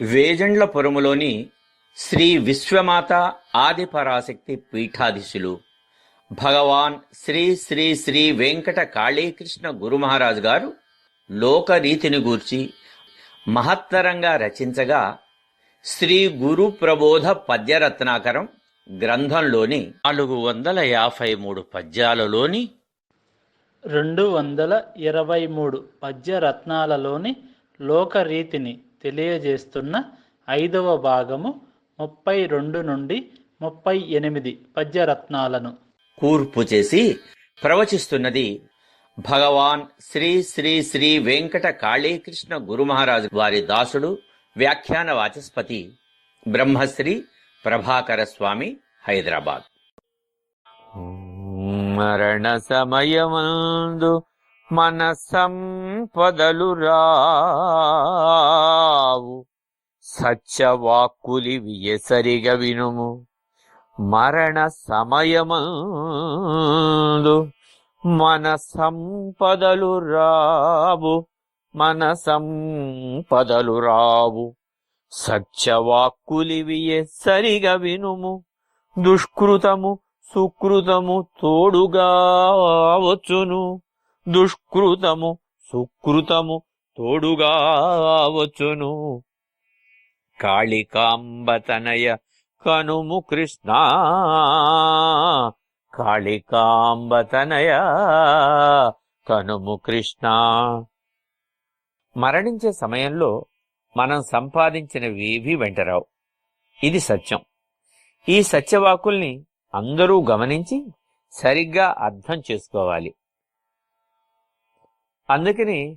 వేజండ్లపురములోని శ్రీ విశ్వమాత ఆదిపరాశక్తి పీఠాధీశులు భగవాన్ శ్రీ శ్రీ శ్రీ వెంకట కాళీకృష్ణ గురుమహారాజు గారు లోకరీతిని గూర్చి మహత్తరంగా రచించగా శ్రీ గురు ప్రబోధ పద్యరత్నాకరం గ్రంథంలోని నాలుగు వందల యాభై మూడు పద్యాలలోని రెండు వందల ఇరవై మూడు పద్యరత్నాలలోని లోకరీతిని తెలియజేస్తున్న ఐదవ భాగము ముప్పై రెండు నుండి ముప్పై ఎనిమిది పద్యరత్నాలను. కూర్పు చేసి ప్రవచిస్తున్నది భగవాన్ శ్రీ శ్రీ శ్రీ వెంకట కాళీకృష్ణ గురుమహారాజు వారి దాసుడు వ్యాఖ్యాన వాచస్పతి బ్రహ్మశ్రీ ప్రభాకర స్వామి హైదరాబాద్. మరణ సమయమందు మన సంపదలు రావు సత్యవాక్కులి వియసరిగ వినుము మరణ సమయమందు మన సంపదలు రావు మన సంపదలు రావు సత్యవాక్కులివియే సరిగ వినుము దుష్కృతము సుకృతము తోడుగా వచ్చును. దుష్కృతము సుకృతము తోడుగా వచ్చును కాళికాంబతనయ కనుము కృష్ణ. కాళికాంబతనయ కనుము కృష్ణ. మరణించే సమయంలో మనం సంపాదించినవేవీ వెంటరావు. ఇది సత్యం. ఈ సత్యవాకుల్ని అందరూ గమనించి సరిగ్గా అర్థం చేసుకోవాలి. అందుకని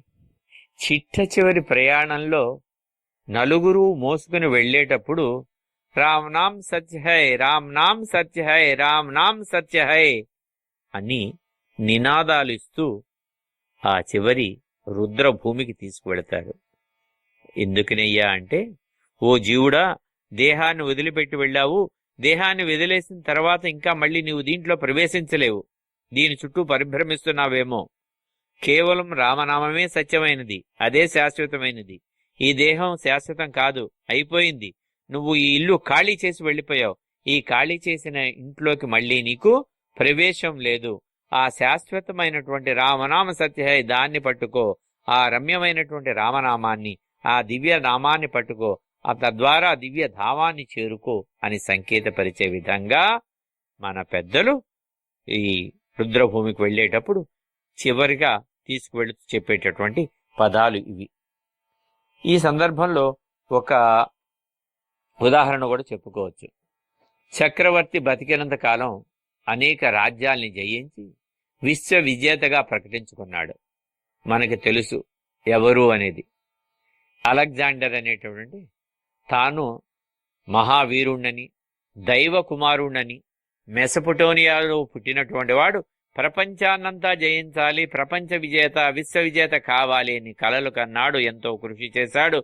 చిట్ట చివరి ప్రయాణంలో నలుగురు మోసుకుని వెళ్ళేటప్పుడు రామ్ నామ్ సత్య హై రామ్ నామ్ సత్య హై రామ్ నామ్ సత్య హై అని నినాదాలు ఇస్తూ ఆ చివరి రుద్రభూమికి తీసుకువెళతాడు ఎందుకనయ్యా అంటే ఓ జీవుడా దేహాన్ని వదిలిపెట్టి వెళ్ళావు. దేహాన్ని వదిలేసిన తర్వాత ఇంకా మళ్ళీ నీవు దీంట్లో ప్రవేశించలేవు. దీని చుట్టూ పరిభ్రమిస్తున్నావేమో. కేవలం రామనామమే సత్యమైనది అదే శాశ్వతమైనది. ఈ దేహం శాశ్వతం కాదు అయిపోయింది. నువ్వు ఈ ఇల్లు ఖాళీ చేసి వెళ్ళిపోయావు. ఈ ఖాళీ చేసిన ఇంట్లోకి మళ్ళీ నీకు ప్రవేశం లేదు. ఆ శాశ్వతమైనటువంటి రామనామ సత్యహై దాన్ని పట్టుకో. ఆ రమ్యమైనటువంటి రామనామాన్ని ఆ దివ్య నామాన్ని పట్టుకో. ఆ తద్వారా దివ్య ధామాన్ని చేరుకో అని సంకేతపరిచే విధంగా మన పెద్దలు ఈ రుద్రభూమికి వెళ్ళేటప్పుడు చివరిగా తీసుకువెళుతూ చెప్పేటటువంటి పదాలు ఇవి. ఈ సందర్భంలో ఒక ఉదాహరణ కూడా చెప్పుకోవచ్చు. చక్రవర్తి బతికినంత కాలం అనేక రాజ్యాల్ని జయించి విశ్వ విజేతగా ప్రకటించుకున్నాడు. మనకి తెలుసు ఎవరు అనేది. అలెగ్జాండర్ అనేటటువంటి తాను మహావీరుణ్ణని దైవ కుమారుణ్ణని మెసపుటోనియాలో పుట్టినటువంటి వాడు ప్రపంచాన్నంతా జయించాలి ప్రపంచ విజేత విశ్వ విజేత కావాలి అని కలలు కన్నాడు ఎంతో కృషి చేశాడు.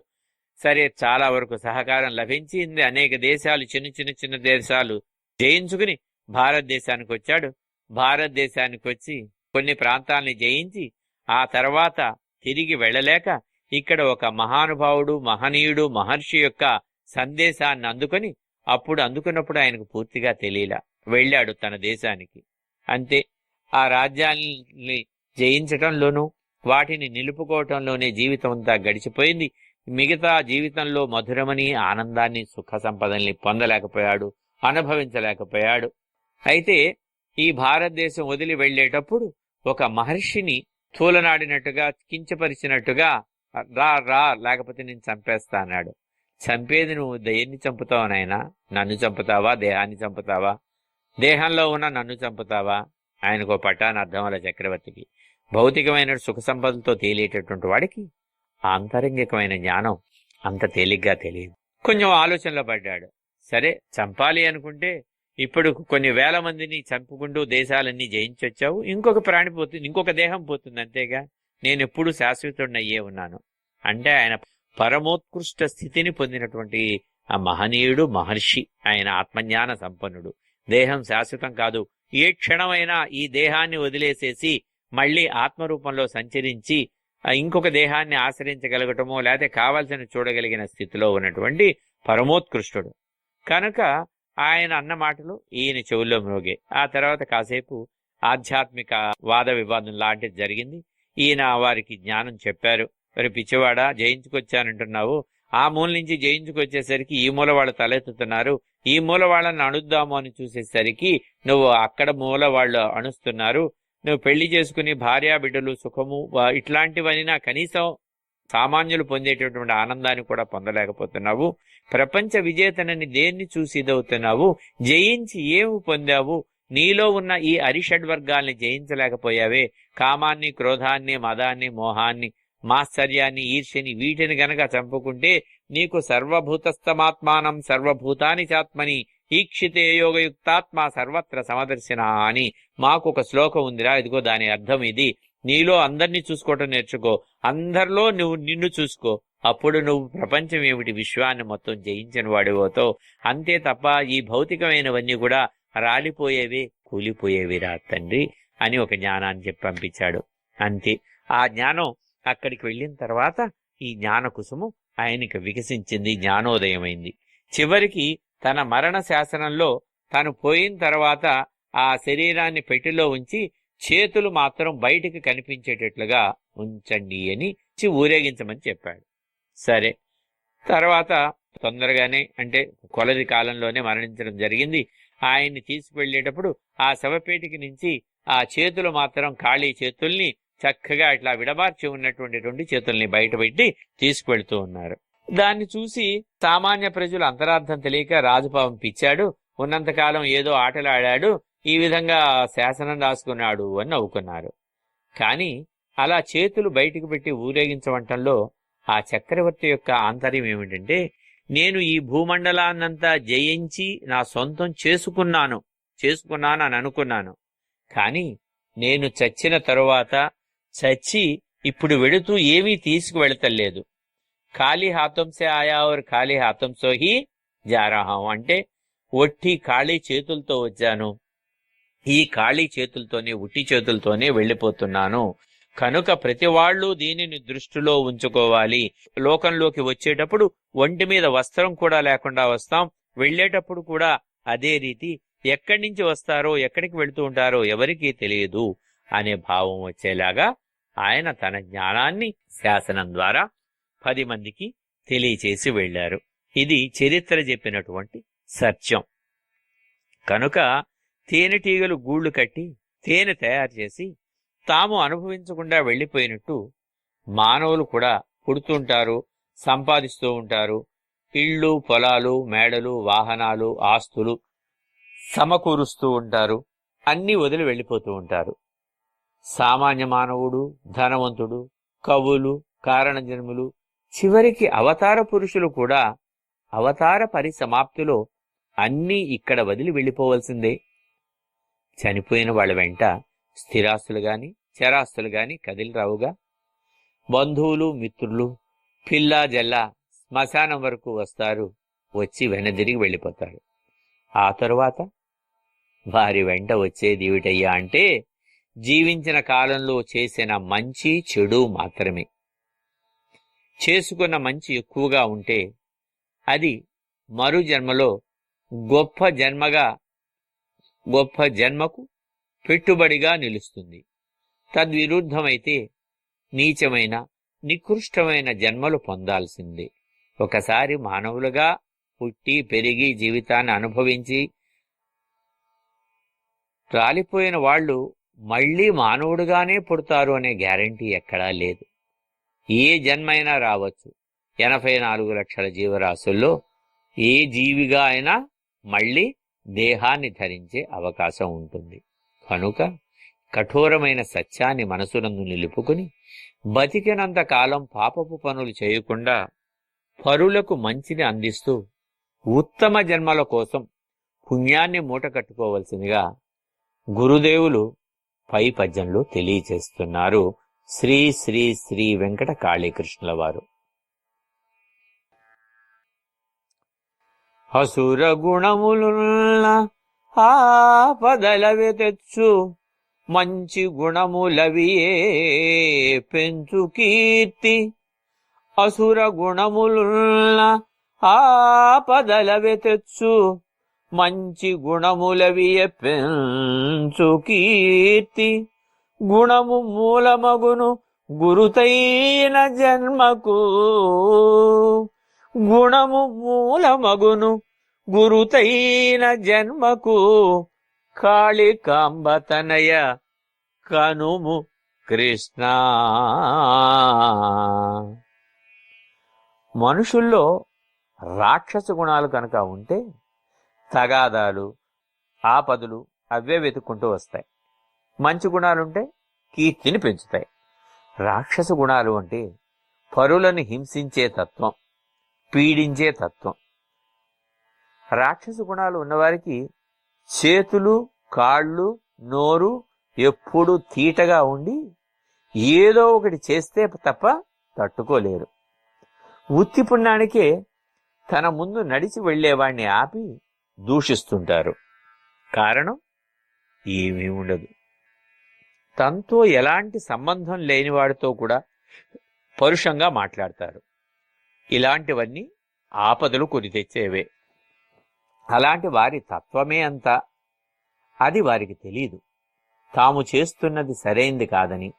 సరే చాలా వరకు సహకారం లభించింది. అనేక దేశాలు చిన్న చిన్న చిన్న దేశాలు జయించుకుని భారతదేశానికి వచ్చాడు. భారతదేశానికి వచ్చి కొన్ని ప్రాంతాల్ని జయించి ఆ తర్వాత తిరిగి వెళ్ళలేక ఇక్కడ ఒక మహానుభావుడు మహనీయుడు మహర్షి యొక్క సందేశాన్ని అందుకొని అప్పుడు అందుకున్నప్పుడు ఆయనకు పూర్తిగా తెలియలా. వెళ్ళాడు తన దేశానికి. అంతే. ఆ రాజ్యాన్ని జయించటంలోనూ వాటిని నిలుపుకోవటంలోనే జీవితం అంతా గడిచిపోయింది. మిగతా జీవితంలో మధురమని ఆనందాన్ని సుఖ సంపదల్ని పొందలేకపోయాడు అనుభవించలేకపోయాడు. అయితే ఈ భారతదేశం వదిలి వెళ్ళేటప్పుడు ఒక మహర్షిని తూలనాడినట్టుగా కించపరిచినట్టుగా రా రా లేకపోతే నేను చంపేస్తా అన్నాడు. చంపేది నువ్వు దేన్ని చంపుతావు నాయనా? నన్ను చంపుతావా? దేహాన్ని చంపుతావా? దేహంలో ఉన్న నన్ను చంపుతావా? ఆయనకు పట్టాను అర్థం చక్రవర్తికి. భౌతికమైన సుఖ సంపదలతో తేలేటటువంటి వాడికి ఆంతరంగికమైన జ్ఞానం అంత తేలిగ్గా తెలియదు. కొంచెం ఆలోచనలో పడ్డాడు. సరే చంపాలి అనుకుంటే ఇప్పుడు కొన్ని వేల మందిని చంపుకుంటూ దేశాలన్నీ జయించొచ్చావు. ఇంకొక ప్రాణి పోతుంది ఇంకొక దేహం పోతుంది అంతేగా. నేను ఎప్పుడు శాశ్వతుడినయ్యే ఉన్నాను. అంటే ఆయన పరమోత్కృష్ట స్థితిని పొందినటువంటి ఆ మహనీయుడు మహర్షి ఆయన ఆత్మజ్ఞాన సంపన్నుడు. దేహం శాశ్వతం కాదు ఏ క్షణమైనా ఈ దేహాన్ని వదిలేసేసి మళ్ళీ ఆత్మరూపంలో సంచరించి ఇంకొక దేహాన్ని ఆశ్రయించగలగటమో లేకపోతే కావాల్సిన చూడగలిగిన స్థితిలో ఉన్నటువంటి పరమోత్కృష్టుడు. కనుక ఆయన అన్న మాటలు ఈయన చెవుల్లో మ్రోగే ఆ తర్వాత కాసేపు ఆధ్యాత్మిక వాద వివాదం లాంటిది జరిగింది. ఈయన వారికి జ్ఞానం చెప్పారు. మరి పిచ్చివాడా జయించుకొచ్చానంటున్నావు. ఆ మూల నుంచి జయించుకొచ్చేసరికి ఈ మూల వాళ్ళు తలెత్తుతున్నారు. ఈ మూల వాళ్ళని అణుద్దాము అని చూసేసరికి నువ్వు అక్కడ మూల వాళ్ళు అణుస్తున్నారు. నువ్వు పెళ్ళి చేసుకుని భార్యా బిడ్డలు సుఖము ఇట్లాంటివైనా కనీసం సామాన్యులు పొందేటటువంటి ఆనందాన్ని కూడా పొందలేకపోతున్నావు. ప్రపంచ విజేతనని దేన్ని చూసి ఇదవుతున్నావు? జయించి ఏమి పొందావు? నీలో ఉన్న ఈ అరిషడ్ వర్గాల్ని జయించలేకపోయావే. కామాన్ని క్రోధాన్ని మదాన్ని మోహాన్ని మాత్సర్యాన్ని ఈర్ష్యని వీటిని గనక చంపుకుంటే నీకు సర్వభూతస్థమాత్మానం సర్వభూతాని చాత్మని ఈక్షితే యోగయుక్తాత్మ సర్వత్ర సమదర్శన అని మాకు ఒక శ్లోకం ఉందిరా ఇదిగో దాని అర్థం ఇది. నీలో అందరినీ చూసుకోవటం నేర్చుకో. అందరిలో నువ్వు నిన్ను చూసుకో. అప్పుడు నువ్వు ప్రపంచం ఏమిటి? విశ్వాన్ని మొత్తం జయించిన వాడివోతో అంతే తప్ప ఈ భౌతికమైనవన్నీ కూడా రాలిపోయేవే కూలిపోయేవిరా తండ్రి అని ఒక జ్ఞానాన్ని చెప్పి పంపించాడు. అంతే. ఆ జ్ఞానం అక్కడికి వెళ్ళిన తర్వాత ఈ జ్ఞాన కుసుము ఆయనకి వికసించింది జ్ఞానోదయమైంది. చివరికి తన మరణ శాసనంలో తను పోయిన తర్వాత ఆ శరీరాన్ని పెట్టిలో ఉంచి చేతులు మాత్రం బయటికి కనిపించేటట్లుగా ఉంచండి అని ఊరేగించమని చెప్పాడు. సరే. తర్వాత తొందరగానే అంటే కొలది కాలంలోనే మరణించడం జరిగింది. ఆయన్ని తీసుకువెళ్ళేటప్పుడు ఆ శవపేటికి నుంచి ఆ చేతులు మాత్రం ఖాళీ చేతుల్ని చక్కగా ఇట్లా విడబార్చి ఉన్నటువంటి రెండు చేతుల్ని బయటపెట్టి తీసుకువెళ్తూ ఉన్నారు. దాన్ని చూసి సామాన్య ప్రజలు అంతరార్థం తెలియక రాజుపావం పిచ్చాడు. ఉన్నంతకాలం ఏదో ఆటలాడాడు. ఈ విధంగా శాసనం రాసుకున్నాడు అని నవ్వుకున్నారు. కానీ అలా చేతులు బయటికి పెట్టి ఊరేగించవంటంలో ఆ చక్రవర్తి యొక్క ఆంతర్యం ఏమిటంటే నేను ఈ భూమండలాన్నంతా జయించి నా సొంతం చేసుకున్నాను చేసుకున్నాను అని అనుకున్నాను. కానీ నేను చచ్చిన తరువాత చచ్చి ఇప్పుడు వెడుతూ ఏమీ తీసుకువెళతలేదు. ఖాళీ హాతంసే ఆయా और ఖాళీ హాతంసో హీ అంటే ఒట్టి ఖాళీ చేతులతో వచ్చాను. ఈ ఖాళీ చేతులతోనే ఉట్టి చేతులతోనే వెళ్ళిపోతున్నాను. కనుక ప్రతి వాళ్ళు దీనిని దృష్టిలో ఉంచుకోవాలి. లోకంలోకి వచ్చేటప్పుడు ఒంటి మీద వస్త్రం కూడా లేకుండా వస్తాం. వెళ్ళేటప్పుడు కూడా అదే రీతి ఎక్కడి నుంచి వస్తారో ఎక్కడికి వెళుతూ ఉంటారో ఎవరికీ తెలియదు. అనే భావం వచ్చేలాగా ఆయన తన జ్ఞానాన్ని శాసనం ద్వారా పది మందికి తెలియచేసి వెళ్ళారు. ఇది చరిత్ర చెప్పినటువంటి సత్యం. కనుక తేనెటీగలు గూళ్ళు కట్టి తేనె తయారు చేసి తాము అనుభవించకుండా వెళ్ళిపోయినట్టు మానవులు కూడా పుడుతుంటారు సంపాదిస్తూ ఉంటారు. ఇళ్ళు పొలాలు మేడలు వాహనాలు ఆస్తులు సమకూరుస్తూ ఉంటారు. అన్నీ వదిలి వెళ్ళిపోతూ ఉంటారు. సామాన్య మానవుడు ధనవంతుడు కవులు కారణజన్ములు చివరికి అవతార పురుషులు కూడా అవతార పరిసమాప్తిలో అన్నీ ఇక్కడ వదిలి వెళ్ళిపోవలసిందే. చనిపోయిన వాళ్ళ వెంట స్థిరాస్తులు గాని చరాస్తులు గాని కదిలి రావుగా. బంధువులు మిత్రులు పిల్లా జల్లా శ్మశానం వరకు వస్తారు వచ్చి వెనదిరిగి వెళ్ళిపోతారు. ఆ తరువాత వారి వెంట వచ్చేది ఏమిటయ్యా అంటే జీవించిన కాలంలో చేసిన మంచి చెడు మాత్రమే. చేసుకున్న మంచి ఎక్కువగా ఉంటే అది మరు జన్మలో గొప్ప జన్మగా గొప్ప జన్మకు పెట్టుబడిగా నిలుస్తుంది. తద్విరుద్ధమైతే నీచమైన నికృష్టమైన జన్మలు పొందాల్సిందే. ఒకసారి మానవులుగా పుట్టి పెరిగి జీవితాన్ని అనుభవించి రాలిపోయిన వాళ్ళు మళ్ళీ మానవుడుగానే పుడతారు అనే గ్యారంటీ ఎక్కడా లేదు. ఏ జన్మైనా రావచ్చు. ఎనభై నాలుగు లక్షల జీవరాశుల్లో ఏ జీవిగా అయినా మళ్ళీ దేహాన్ని ధరించే అవకాశం ఉంటుంది. కనుక కఠోరమైన సత్యాన్ని మనసునందు నిలుపుకుని బతికినంత కాలం పాపపు పనులు చేయకుండా పరులకు మంచిని అందిస్తూ ఉత్తమ జన్మల కోసం పుణ్యాన్ని మూట కట్టుకోవలసిందిగా గురుదేవులు పై పద్యంలో తెలియచేస్తున్నారు శ్రీ శ్రీ శ్రీ వెంకట కాళీకృష్ణుల వారు. అసుర గుణములున్న ఆపదలవి తెచ్చు మంచి గుణములవియే పెంచు కీర్తి. అసుర గుణములున్న ఆపదలవి తెచ్చు మంచి గుణములవియ పెంచు కీర్తి. గుణము మూలమగును గురుతైన జన్మకు. గుణము మూలమగును గురుతైన జన్మకు. కాళికాంబతనయ కనుము కృష్ణ. మనుషుల్లో రాక్షస గుణాలు కనుక ఉంటే తగాదాలు ఆపదలు అవే వెతుక్కుంటూ వస్తాయి. మంచి గుణాలుంటే కీర్తిని పెంచుతాయి. రాక్షస గుణాలు అంటే పరులను హింసించే తత్వం పీడించే తత్వం. రాక్షస గుణాలు ఉన్నవారికి చేతులు కాళ్ళు నోరు ఎప్పుడూ తీటగా ఉండి ఏదో ఒకటి చేస్తే తప్ప తట్టుకోలేరు. ఉత్తి పుణ్యానికే తన ముందు నడిచి వెళ్ళేవాణ్ణి ఆపి దూషిస్తుంటారు. కారణం ఏమీ ఉండదు. తనతో ఎలాంటి సంబంధం లేనివాడితో కూడా పరుషంగా మాట్లాడతారు. ఇలాంటివన్నీ ఆపదలు కొని తెచ్చేవే. అలాంటి వారి తత్వమే అంతా. అది వారికి తెలియదు తాము చేస్తున్నది సరైంది కాదని.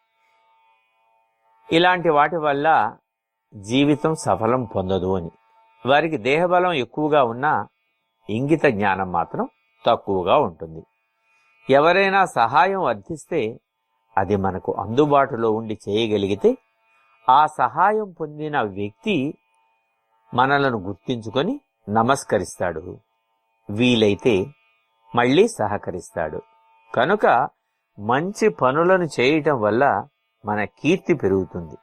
ఇలాంటి వాటి వల్ల జీవితం సఫలం పొందదు అని. వారికి దేహబలం ఎక్కువగా ఉన్నా ఇంగిత జ్ఞానం మాత్రం తక్కువగా ఉంటుంది. ఎవరైనా సహాయం అర్థిస్తే అది మనకు అందుబాటులో ఉండి చేయగలిగితే ఆ సహాయం పొందిన వ్యక్తి మనలను గుర్తించుకొని నమస్కరిస్తాడు. వీలైతే మళ్ళీ సహకరిస్తాడు. కనుక మంచి పనులను చేయటం వల్ల మన కీర్తి పెరుగుతుంది.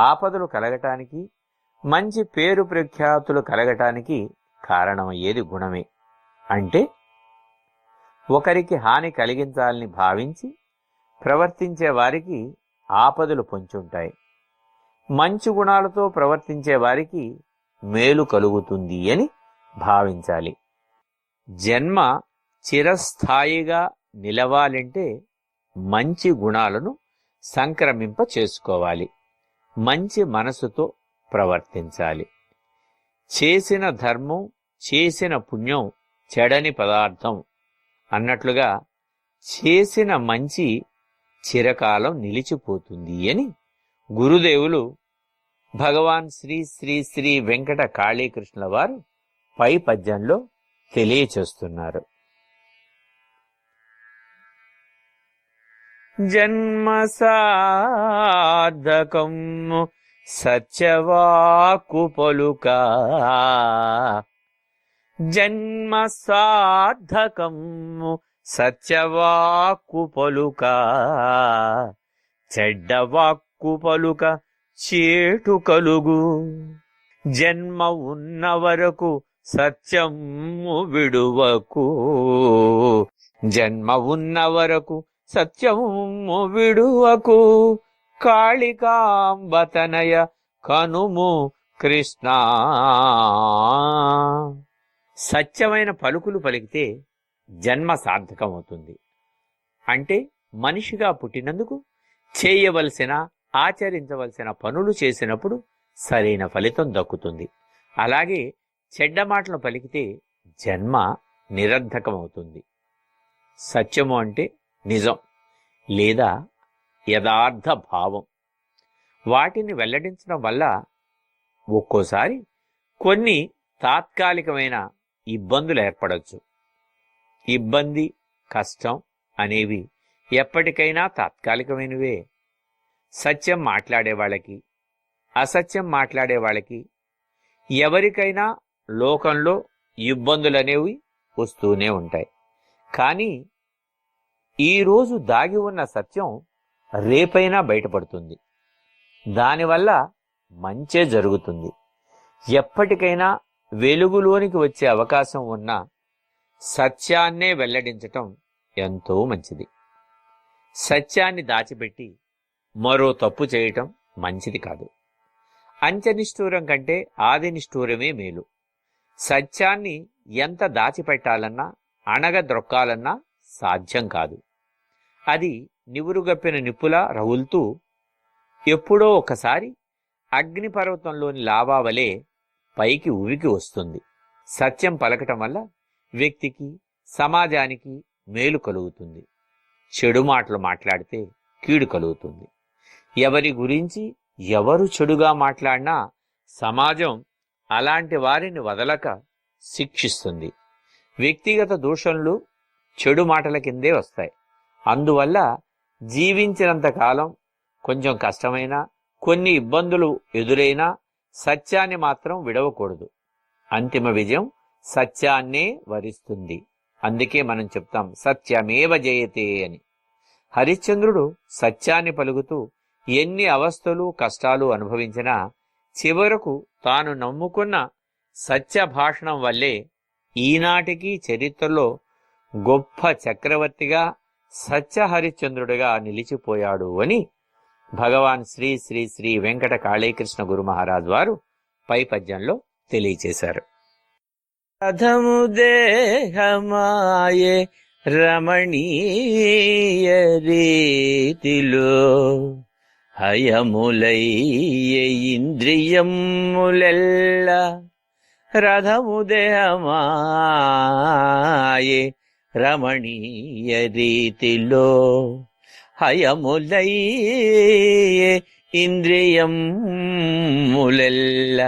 ఆపదలు కలగటానికి మంచి పేరు ప్రఖ్యాతులు కలగటానికి కారణమయ్యేది గుణమే. అంటే ఒకరికి హాని కలిగించాలని భావించి ప్రవర్తించే వారికి ఆపదలు పొంచుంటాయి. మంచి గుణాలతో ప్రవర్తించే వారికి మేలు కలుగుతుంది అని భావించాలి. జన్మ చిరస్థాయిగా నిలవాలంటే మంచి గుణాలను సంక్రమింప చేసుకోవాలి మంచి మనసుతో ప్రవర్తించాలి. చేసిన ధర్మం చేసిన పుణ్యం చెడని పదార్థం అన్నట్లుగా చేసిన మంచి చిరకాలం నిలిచిపోతుంది అని గురుదేవులు భగవాన్ శ్రీ శ్రీ శ్రీ వెంకట కాళీకృష్ణుల వారు పై పద్యంలో తెలియచేస్తున్నారు. జన్మ సాధకం సత్యవాకు పలుక జన్మ సాధకం సత్యవాక్కు పలుక చెడ్డవాక్కు పలుక చేటు కలుగు. జన్మ ఉన్న వరకు సత్యము విడువకు. జన్మ ఉన్న వరకు సత్యము విడువకు. కాళికాంబతనయ కనుము కృష్ణ. సత్యమైన పలుకులు పలికితే జన్మ సార్థకమవుతుంది. అంటే మనిషిగా పుట్టినందుకు చేయవలసిన ఆచరించవలసిన పనులు చేసినప్పుడు సరైన ఫలితం దక్కుతుంది. అలాగే చెడ్డ మాటలు పలికితే జన్మ నిరర్ధకమవుతుంది. సత్యము అంటే నిజం లేదా యథార్థ భావం వాటిని వెల్లడించడం వల్ల ఒక్కోసారి కొన్ని తాత్కాలికమైన ఇబ్బందులు ఏర్పడవచ్చు ఇబ్బంది కష్టం అనేవి ఎప్పటికైనా తాత్కాలికమైనవే. సత్యం మాట్లాడే వాళ్ళకి అసత్యం మాట్లాడే వాళ్ళకి ఎవరికైనా లోకంలో ఇబ్బందులు అనేవి వస్తూనే ఉంటాయి. కానీ ఈరోజు దాగి ఉన్న సత్యం రేపైనా బయటపడుతుంది. దానివల్ల మంచే జరుగుతుంది. ఎప్పటికైనా వెలుగులోనికి వచ్చే అవకాశం ఉన్న సత్యాన్నే వెల్లడించటం ఎంతో మంచిది. సత్యాన్ని దాచిపెట్టి మరో తప్పు చేయటం మంచిది కాదు. అంచనిష్ఠూరం కంటే ఆది నిష్ఠూరమే మేలు. సత్యాన్ని ఎంత దాచిపెట్టాలన్నా అణగద్రొక్కాలన్నా సాధ్యం కాదు. అది నివురుగప్పిన నిప్పులా రగులుతూ ఎప్పుడో ఒకసారి అగ్నిపర్వతంలోని లావావలే పైకి ఉవికి వస్తుంది. సత్యం పలకటం వల్ల వ్యక్తికి సమాజానికి మేలు కలుగుతుంది. చెడు మాటలు మాట్లాడితే కీడు కలుగుతుంది. ఎవరి గురించి ఎవరు చెడుగా మాట్లాడినా సమాజం అలాంటి వారిని వదలక శిక్షిస్తుంది. వ్యక్తిగత దూషణలు చెడు మాటల కిందే వస్తాయి. అందువల్ల జీవించినంత కాలం కొంచెం కష్టమైనా కొన్ని ఇబ్బందులు ఎదురైనా సత్యాన్ని మాత్రం విడవకూడదు. అంతిమ విజయం సత్యాన్నే వరిస్తుంది. అందుకే మనం చెప్తాం సత్యమేవ జయతే అని. హరిశ్చంద్రుడు సత్యాన్ని పలుకుతూ ఎన్ని అవస్థలు కష్టాలు అనుభవించినా చివరకు తాను నమ్ముకున్న సత్య భాషణం వల్లే ఈనాటికి చరిత్రలో గొప్ప చక్రవర్తిగా సత్యహరిశ్చంద్రుడిగా నిలిచిపోయాడు అని భగవాన్ శ్రీ శ్రీ శ్రీ వెంకట కాళీకృష్ణ గురు మహారాజ్ వారు పై పద్యంలో తెలియచేశారు. కథము దేహమాయే రమణీయ రీతిలో హయములయ్య ఇంద్రియములెల్ల రథము దేహమాయే రమణీయ రీతిలో హయములై ఇంద్రియం ములెల్ల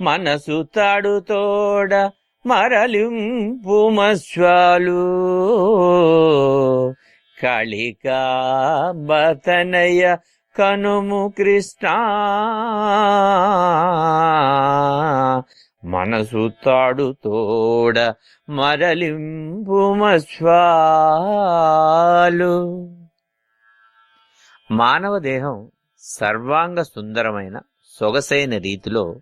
మనసు తాడుతోడ మరలింపుమస్వాలు కాళికాంబతనయ కనుము కృష్ణ. మనసు తాడుతోడ మరలింపుమశ్వాలు మానవ దేహం సర్వాంగ సుందరమైన సొగసైన రీతిలో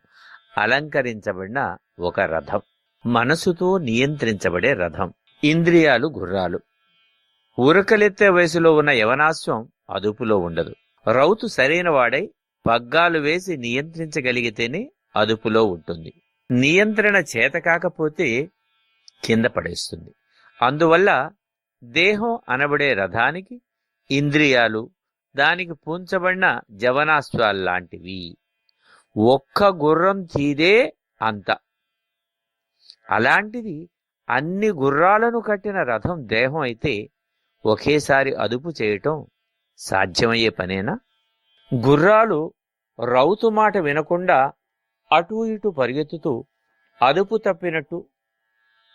అలంకరించబడిన ఒక రథం. మనసుతో నియంత్రించబడే రథం. ఇంద్రియాలు గుర్రాలు. ఉరకలెత్తే వయసులో ఉన్న యవనాశ్వం అదుపులో ఉండదు. రౌతు సరైన వాడై పగ్గాలు వేసి నియంత్రించగలిగితేనే అదుపులో ఉంటుంది. నియంత్రణ చేత కాకపోతే కింద పడేస్తుంది. అందువల్ల దేహం అనబడే రథానికి ఇంద్రియాలు దానికి పూంచబడిన జవనాశ్వాల్లాంటివి ఒక్క గుర్రం తీరే అంత. అలాంటిది అన్ని గుర్రాలను కట్టిన రథం దేహం అయితే ఒకేసారి అదుపు చేయటం సాధ్యమయ్యే పనేనా? గుర్రాలు రౌతు మాట వినకుండా అటూ ఇటు పరిగెత్తుతూ అదుపు తప్పినట్టు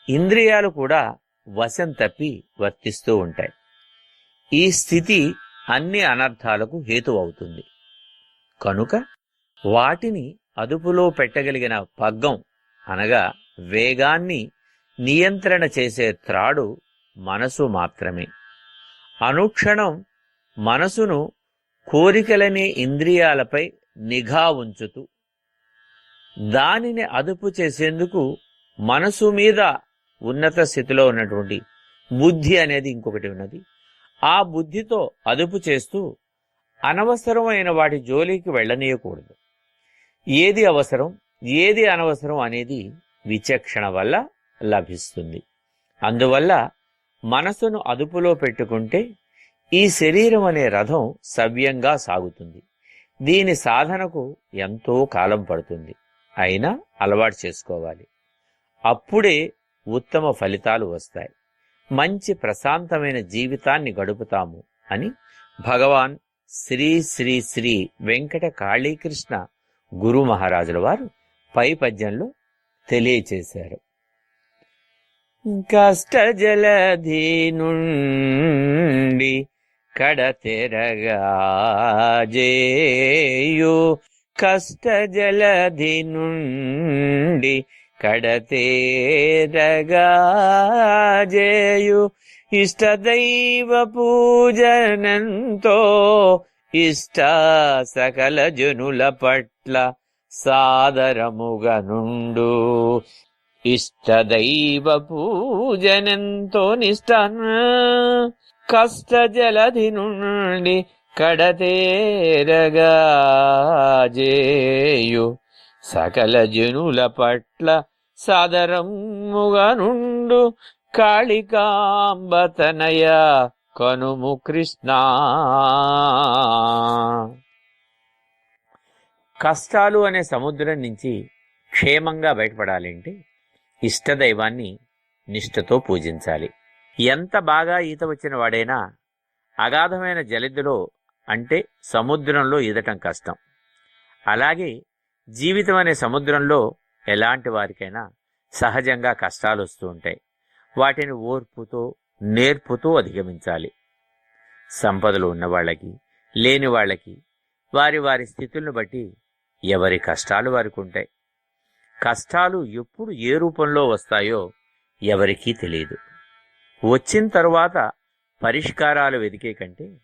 ఇంద్రియాలు కూడా వశం తప్పి వర్తిస్తూ ఉంటాయి. ఈ స్థితి అన్ని అనర్థాలకు హేతు అవుతుంది కనుక వాటిని అదుపులో పెట్టగలిగిన పగ్గం అనగా వేగాన్ని నియంత్రణ చేసే త్రాడు మనసు మాత్రమే. అనుక్షణం మనసును కోరికలనే ఇంద్రియాలపై నిఘా ఉంచుతూ దానిని అదుపు చేసేందుకు మనసు మీద ఉన్నత స్థితిలో ఉన్నటువంటి బుద్ధి అనేది ఇంకొకటి ఉన్నది. ఆ బుద్ధితో అదుపు చేస్తూ అనవసరమైన వాటి జోలికి వెళ్ళనీయకూడదు. ఏది అవసరం ఏది అనవసరం అనేది విచక్షణ వల్ల లభిస్తుంది. అందువల్ల మనసును అదుపులో పెట్టుకుంటే ఈ శరీరం అనే రథం సవ్యంగా సాగుతుంది. దీని సాధనకు ఎంతో కాలం పడుతుంది. అయినా అలవాటు చేసుకోవాలి. అప్పుడే ఉత్తమ ఫలితాలు వస్తాయి. మంచి ప్రశాంతమైన జీవితాన్ని గడుపుతాము అని భగవాన్ శ్రీ శ్రీ శ్రీ వెంకట కాళీకృష్ణ గురు మహారాజుల వారు పై పద్యంలో తెలియచేశారు కష్ట నుండి కడతెరగా జేయు కష్ట జలధి నుండి కడతేరగాజేయు. ఇష్టదైవ పూజనంతో ఇష్ట సకల జనుల పట్ల సాదరముగనుండు. ఇష్టదైవ పూజనంతో నిష్ఠన కష్ట జలధి నుండి కడతేరగా జేయు సకల జనుల పట్ల సాదరముగా నుండు కాళికాంబతనయ కనుము కృష్ణ. కష్టాలు అనే సముద్రం నుంచి క్షేమంగా బయటపడాలంటే ఇష్టదైవాన్ని నిష్ఠతో పూజించాలి. ఎంత బాగా ఈత వచ్చిన వాడైనా అగాధమైన జలదిలో అంటే సముద్రంలో ఈదటం కష్టం. అలాగే జీవితం అనే సముద్రంలో ఎలాంటి వారికైనా సహజంగా కష్టాలు వస్తూ ఉంటాయి. వాటిని ఓర్పుతో నేర్పుతో అధిగమించాలి. సంపదలు ఉన్నవాళ్ళకి లేని వాళ్ళకి వారి వారి స్థితులను బట్టి ఎవరి కష్టాలు వారికి ఉంటాయి. కష్టాలు ఎప్పుడు ఏ రూపంలో వస్తాయో ఎవరికీ తెలియదు. వచ్చిన తరువాత పరిష్కారాలు వెతికే కంటే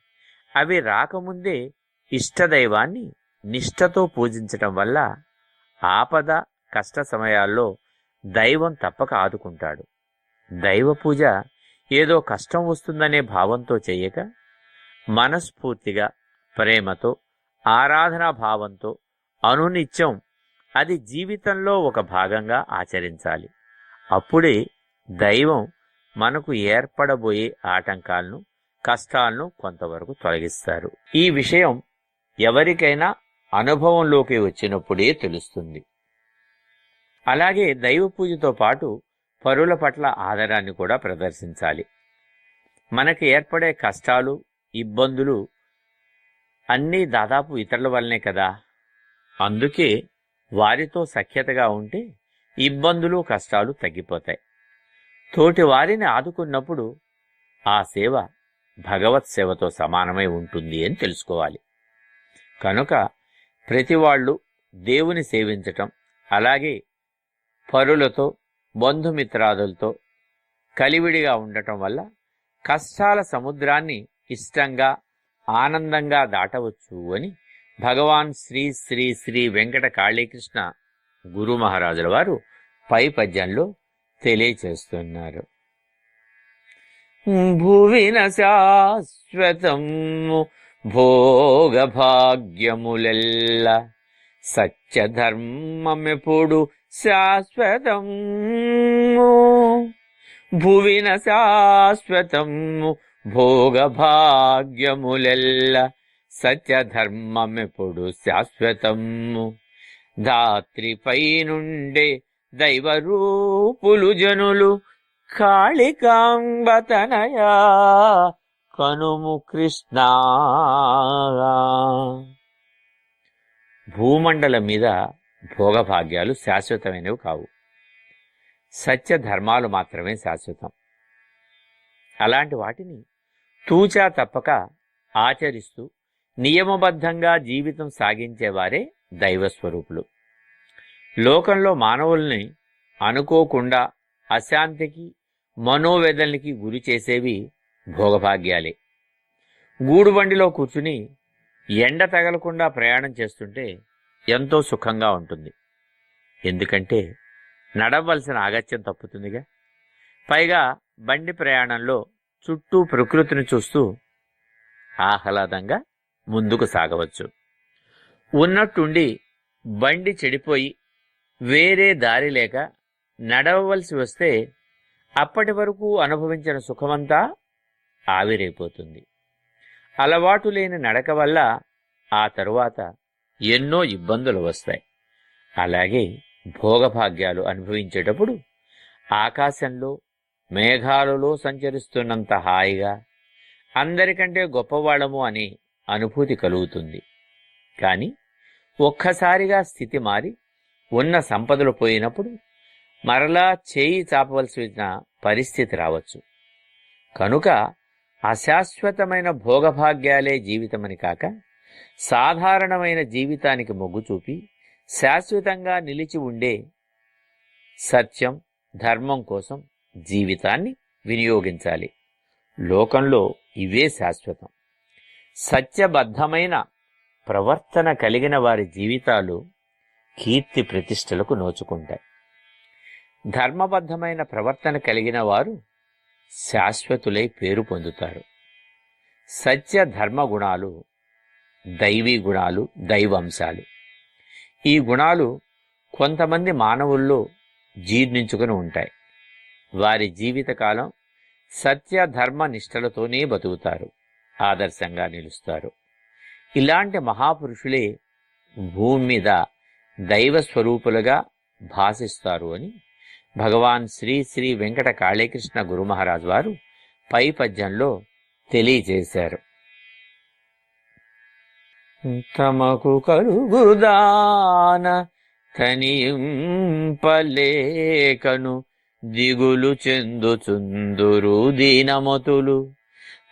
అవి రాకముందే ఇష్టదైవాన్ని నిష్ఠతో పూజించటం వల్ల ఆపద కష్ట సమయాల్లో దైవం తప్పక ఆదుకుంటాడు. దైవ పూజ ఏదో కష్టం వస్తుందనే భావంతో చేయక మనస్ఫూర్తిగా ప్రేమతో ఆరాధనా భావంతో అనునిత్యం అది జీవితంలో ఒక భాగంగా ఆచరించాలి. అప్పుడే దైవం మనకు ఏర్పడబోయే ఆటంకాలను కష్టాలను కొంతవరకు తొలగిస్తారు. ఈ విషయం ఎవరికైనా అనుభవంలోకి వచ్చినప్పుడే తెలుస్తుంది. అలాగే దైవ పూజతో పాటు పరుల పట్ల ఆదరాన్ని కూడా ప్రదర్శించాలి. మనకి ఏర్పడే కష్టాలు ఇబ్బందులు అన్నీ దాదాపు ఇతరుల వల్లనే కదా. అందుకే వారితో సఖ్యతగా ఉంటే ఇబ్బందులు కష్టాలు తగ్గిపోతాయి. తోటి వారిని ఆదుకున్నప్పుడు ఆ సేవ భగవత్ సేవతో సమానమై ఉంటుంది అని తెలుసుకోవాలి. కనుక ప్రతి వాళ్ళు దేవుని సేవించటం అలాగే పరులతో బంధుమిత్రాదులతో కలివిడిగా ఉండటం వల్ల కష్టాల సముద్రాన్ని ఇష్టంగా ఆనందంగా దాటవచ్చు అని భగవాన్ శ్రీ శ్రీ శ్రీ వెంకట కాళీకృష్ణ గురు మహారాజుల వారు పై పద్యంలో తెలియచేస్తున్నారు. భువిన శాశ్వతం భోగభాగ్యములెల్ల సత్యధర్మమెప్పుడు శాశ్వతం. భువిన శాశ్వతం భోగభాగ్యములెల్ల సత్యధర్మమెప్పుడు శాశ్వతము దాత్రిపై నుండే దైవరూపులు జనులు కాళికాంబతనయా కనుము కృష్ణ. భూమండలం మీద భోగభాగ్యాలు శాశ్వతమైనవి కావు. సత్య ధర్మాలు మాత్రమే శాశ్వతం. అలాంటి వాటిని తూచా తప్పక ఆచరిస్తూ నియమబద్ధంగా జీవితం సాగించేవారే దైవస్వరూపులు. లోకంలో మానవుల్ని అనుకోకుండా అశాంతికి మనోవేదనలకి గురి చేసేవి భోగభాగ్యాలే. గూడుబండిలో కూర్చుని ఎండ తగలకుండా ప్రయాణం చేస్తుంటే ఎంతో సుఖంగా ఉంటుంది. ఎందుకంటే నడవలసిన ఆగత్యం తప్పుతుందిగా. పైగా బండి ప్రయాణంలో చుట్టూ ప్రకృతిని చూస్తూ ఆహ్లాదంగా ముందుకు సాగవచ్చు. ఉన్నట్టుండి బండి చెడిపోయి వేరే దారి లేక నడవవలసి వస్తే అప్పటి వరకు అనుభవించిన సుఖమంతా ఆవిరైపోతుంది. అలవాటు లేని నడక వల్ల ఆ తరువాత ఎన్నో ఇబ్బందులు వస్తాయి. అలాగే భోగభాగ్యాలు అనుభవించేటప్పుడు ఆకాశంలో మేఘాలలో సంచరిస్తున్నంత హాయిగా అందరికంటే గొప్పవాళ్ళము అని అనుభూతి కలుగుతుంది. కానీ ఒక్కసారిగా స్థితి మారి ఉన్న సంపదలు పోయినప్పుడు మరలా చేయి చాపవలసిన పరిస్థితి రావచ్చు. కనుక అశాశ్వతమైన భోగభాగ్యాలే జీవితమని కాక సాధారణమైన జీవితానికి మొగ్గు చూపి శాశ్వతంగా నిలిచి ఉండే సత్యం ధర్మం కోసం జీవితాన్ని వినియోగించాలి. లోకంలో ఇవే శాశ్వతం. సత్యబద్ధమైన ప్రవర్తన కలిగిన వారి జీవితాలు కీర్తి ప్రతిష్టలకు నోచుకుంటాయి. ధర్మబద్ధమైన ప్రవర్తన కలిగిన వారు శాశ్వతులై పేరు పొందుతారు. సత్య ధర్మ గుణాలు దైవీ గుణాలు దైవాంశాలు. ఈ గుణాలు కొంతమంది మానవుల్లో జీర్ణించుకుని ఉంటాయి. వారి జీవితకాలం సత్య ధర్మ నిష్టలతోనే బతుకుతారు ఆదర్శంగా నిలుస్తారు. ఇలాంటి మహాపురుషులే భూమి మీద దైవ స్వరూపులుగా భాసిస్తారు అని భగవాన్ శ్రీ శ్రీ వెంకట కాళీకృష్ణ గురు మహారాజ్ వారు పై పద్యంలో తెలియజేశారు. తమకు కలుగుదాన తనింపలేకను దిగులు చెందుచుందురు దీనమతులు.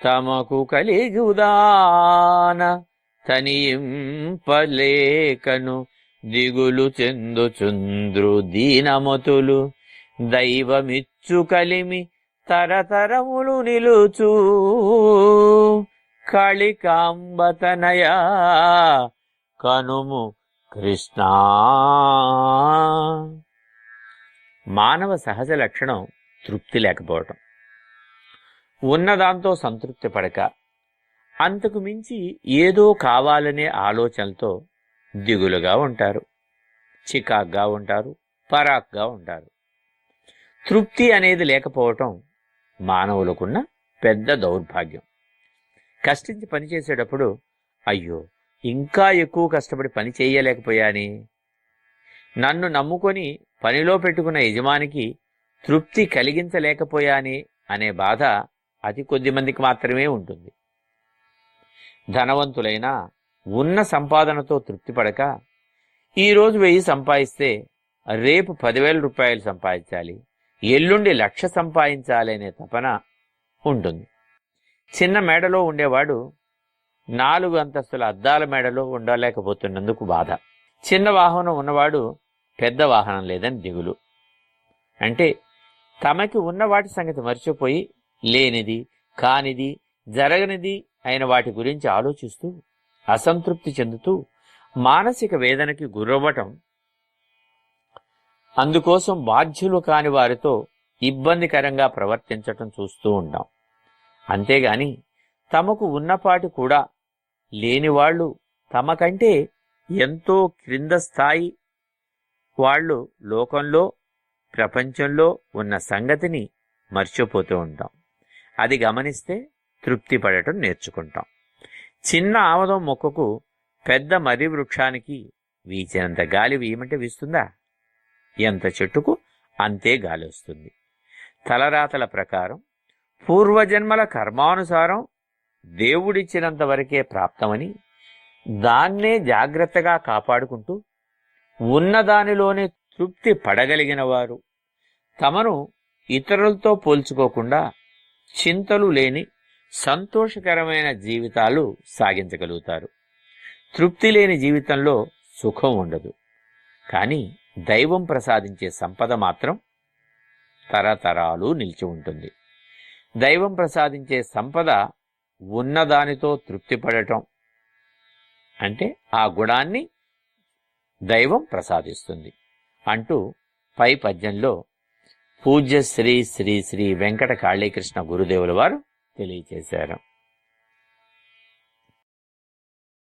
తమకు కలిగుదాన తనింపలేకను దిగులు చెందుచుంద్రు దీనమతులు. దైవమిచ్చు కలిమి తరతరములు నిలుచు. కళికాంబతనయా కనుము కృష్ణ. మానవ సహజ లక్షణం తృప్తి లేకపోవటం. ఉన్నదాంతో సంతృప్తి పడక అంతకు మించి ఏదో కావాలనే ఆలోచనలతో దిగులుగా ఉంటారు. చికాగ్గా ఉంటారు. పరాక్గా ఉంటారు. తృప్తి అనేది లేకపోవటం మానవులకున్న పెద్ద దౌర్భాగ్యం. కష్టించి పని చేసేటప్పుడు అయ్యో ఇంకా ఎక్కువ కష్టపడి పని చేయలేకపోయాని. నన్ను నమ్ముకొని పనిలో పెట్టుకున్న యజమానికి తృప్తి కలిగించలేకపోయాని అనే బాధ అతి కొద్ది మందికి మాత్రమే ఉంటుంది. ధనవంతులైనా ఉన్న సంపాదనతో తృప్తి పడక ఈరోజు వెయ్యి సంపాదిస్తే రేపు పదివేల రూపాయలు సంపాదించాలి. ఎల్లుండి లక్ష సంపాదించాలనే తపన ఉంటుంది. చిన్న మేడలో ఉండేవాడు నాలుగు అంతస్తుల అద్దాల మేడలో ఉండలేకపోతున్నందుకు బాధ. చిన్న వాహనం ఉన్నవాడు పెద్ద వాహనం లేదని దిగులు. అంటే తమకి ఉన్న వాటి సంగతి మర్చిపోయి లేనిది కానిది జరగనిది అయిన వాటి గురించి ఆలోచిస్తూ అసంతృప్తి చెందుతూ మానసిక వేదనకి గురవ్వటం అందుకోసం బాధ్యులు కాని వారితో ఇబ్బందికరంగా ప్రవర్తించటం చూస్తూ ఉంటాం అంతేగాని తమకు ఉన్నపాటి కూడా లేనివాళ్ళు తమకంటే ఎంతో క్రింద స్థాయి వాళ్ళు లోకంలో ప్రపంచంలో ఉన్న సంగతిని మర్చిపోతూ ఉంటాం అది గమనిస్తే తృప్తి పడటం నేర్చుకుంటాం. చిన్న ఆమదం మొక్కకు పెద్ద మర్రి వృక్షానికి వీచినంత గాలి వీయమంటే వీస్తుందా? ఎంత చెట్టుకు అంతే గాలి వస్తుంది తలరాతల ప్రకారం పూర్వజన్మల కర్మానుసారం దేవుడిచ్చినంత వరకే ప్రాప్తమని దాన్నే జాగ్రత్తగా కాపాడుకుంటూ ఉన్నదానిలోనే తృప్తి పడగలిగిన వారు తమను ఇతరులతో పోల్చుకోకుండా చింతలు లేని సంతోషకరమైన జీవితాలు సాగించగలుగుతారు. తృప్తి లేని జీవితంలో సుఖం ఉండదు. కానీ దైవం ప్రసాదించే సంపద మాత్రం తరతరాలు నిలిచి ఉంటుంది. దైవం ప్రసాదించే సంపద ఉన్నదానితో తృప్తి పడటం అంటే ఆ గుణాన్ని దైవం ప్రసాదిస్తుంది అంటూ పై పద్యంలో పూజ్య శ్రీ శ్రీ శ్రీ వెంకట కాళీకృష్ణ గురుదేవుల వారు తెలియచేశారు.